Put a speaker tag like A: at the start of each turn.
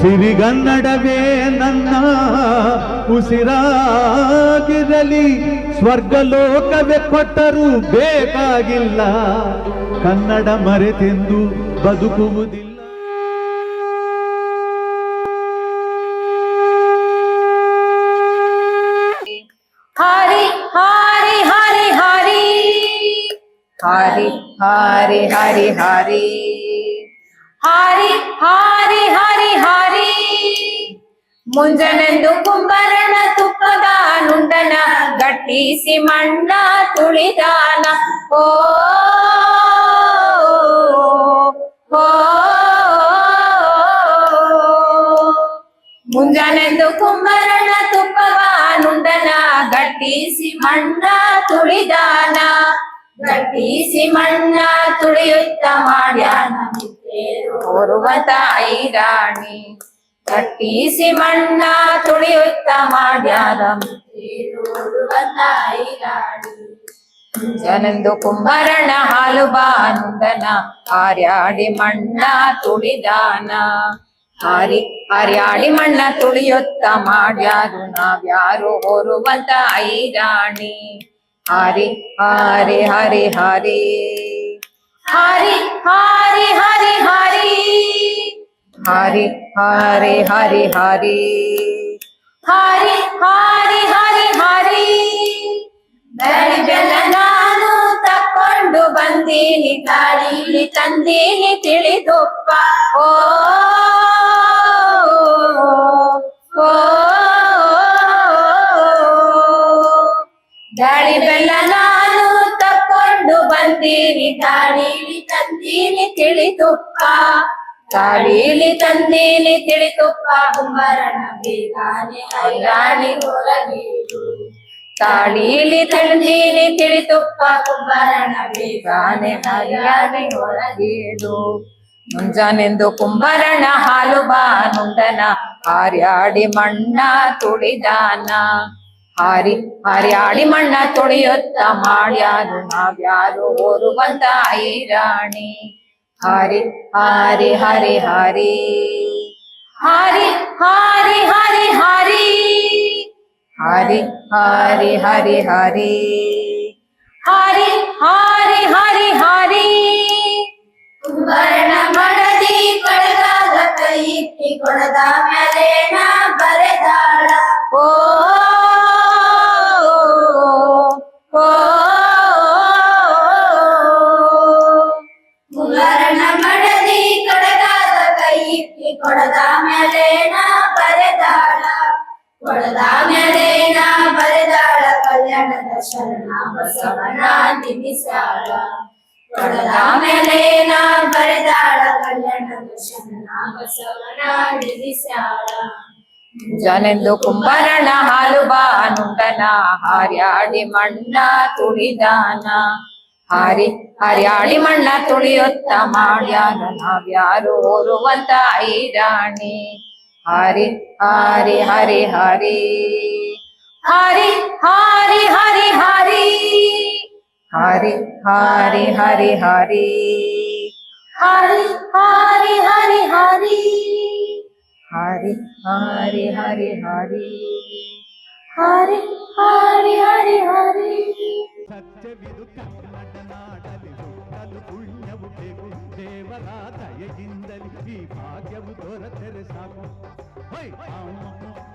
A: ಸಿರಿಗನ್ನಡವೇ ನನ್ನ ಉಸಿರಾಗಿರಲಿ, ಸ್ವರ್ಗಲೋಕವೇ ಕೊಟ್ಟರೂ ಬೇಕಾಗಿಲ್ಲ. ಕನ್ನಡ ಮರೆತೆಂದು ಬದುಕುವುದಿಲ್ಲ.
B: ಹರಿ ಹರಿ ಹರಿ ಹರಿ. ಹರಿ ಹರಿ ಹರಿ ಹರಿ. ಹರಿ ಹರಿ ಹರಿ ಹರಿ. ಮುಂಜನೆಂದು ಕುಂಬರಣ ತುಪ್ಪದ ನುಂಡನ ಗಟ್ಟಿಸಿ ಮಣ್ಣ ತುಳಿದಾನ. ಓ ಮುಂಜಾನೆಂದು ಕುಂಬರಣ ತುಪ್ಪವ ನುಂಡನ ಗಟ್ಟಿಸಿ ಮಣ್ಣ ತುಳಿದಾನ. ಗಟ್ಟಿಸಿ ಮಣ್ಣ ತುಳಿಯುತ್ತ ಮಾಡ್ಯಾನ ಓರುವತ ಐರಾಣಿ, ಕಟ್ಟಿಸಿ ಮಣ್ಣ ತುಳಿಯುತ್ತ ಮಾಡ್ಯಾರ. ಜನಂದು ಕುಂಬರಣ ಹಾಲು ಬಾನುಂದನ ಹಾರ್ಯಾಡಿ ಮಣ್ಣ ತುಳಿದಾನ. ಹಾರಿ, ಹಾರ್ಯಾಡಿ ಮಣ್ಣ ತುಳಿಯುತ್ತ ಮಾಡ್ಯಾರು ನಾವ್ಯಾರು ಹೊರುವಂತ ಐರಾಣಿ. ಹಾರಿ, ಹರಿ ಹರಿ, ಹಾರಿ. ಹಾರಿ ಹರಿ ಹರಿ ಹರಿ. ಹರಿ ಹರಿ ಹರಿ ಹರಿ. ಬೆಲ್ಲ ನಾನು ತಕೊಂಡು ಬಂದೀನಿ ತಾಳಿಲಿ ತಂದೀನಿ, ತಿಳಿದೊಪ್ಪ. ಓ ಗಾಳಿ ಬೆಲ್ಲ ನಾನು ತಕೊಂಡು ಬಂದೀನಿ ತಾಳಿಲಿ ತಂದೀನಿ ತಿಳಿತುಪ್ಪ ತಾಳಿಲಿ ತಂದೀನಿ ತಿಳಿತುಪ್ಪ ಕುಂಬರಣ ಬೇಗಾನೆ ಹೈರಾಣಿ ಹೊರಗೀಡು. ತಾಳೀಲಿ ತಂದೇಲಿ ತಿಳಿತುಪ್ಪ ಕುಂಬರಣ ಬೇಗಾನೆ ಹೈರಾಣಿ ಹೊರಗೀಡು. ಮುಂಜಾನೆಂದು ಕುಂಬರಣ ಹಾಲು ಬಾನುಂಡನ ಹಾರ್ಯಾಡಿ ಮಣ್ಣ ತುಳಿದಾನ. ಹಾರಿ, ಹಾರ್ಯಾಡಿ ಮಣ್ಣ ತುಳಿಯುತ್ತ ಮಾಡ್ಯಾರು, ನಾವ್ಯಾರು ಓರುವಂತ ಐರಾಣಿ ಹಾರಿ ಹಾರಿ ಹರಿ ಹರಿ ಹಾರಿ ಹಾರಿ ಹರಿ ಹರಿ ಹಾರಿ ಹಾರಿ ಹರಿ ಹರಿ ಹಾರಿ ಹಾರಿ ಹರಿ ಹರಿ ಕುಂಬರಣ ಮಡದಿ ಕೊಡಗಾದ ಕೈ ಇಟ್ಟಿ ಕೊಡದ ಮೇಲೆ ನಾ ಬರೆದಾಳ ಓ ಓ ಕೈ ಇಟ್ಟಿ ಕೊಡದ ಮೇಲೇನ ಬರೆದಾಳ, ಕೊಡದ ಮೇಲೆ ಬರೆದಾಳ, ಕಲ್ಯಾಣದ ಶರಣ ಬಸವನ ನಿಮಿಸಾಳ ಕೊಡದ ಮೇಲೇನ ಬರೆದಾಳ, ಕಲ್ಯಾಣದ ಶರಣ ಬಸವನ ನಿಮಿಸಾಳ ಜನೆಂದು ಕುಂಬರಣ ಹಾಲು ಬಾನುಂಡನ ಹಾರ್ಯಾಡಿ ಮಣ್ಣ ತುಳಿದಾನ. ಹಾರಿ ಹಾರ್ಯಾಡಿ ಮಣ್ಣ ತುಳಿಯುತ್ತ ಮಾಡ್ಯಾರ ನಾವ್ಯಾರು ಓರುವಂತ ಐರಾಣಿ ಹಾರಿ ಹಾರಿ ಹರಿ ಹರಿ ಹಾರಿ ಹಾರಿ ಹರಿ ಹರಿ ಹಾರಿ ಹಾರಿ ಹರಿ ಹರಿ ಹಾರಿ ಹಾರಿ ಹರಿ ಹರಿ ಹಾರಿ ಹಾರಿ ಹರಿ ಹರಿ ಹಾರಿ ಹಾರಿ ಹರಿ ಹರಿ
A: దేవరా దయగిందలి ఈ భాగ్యము దొరతెరసాకు. అమ్మ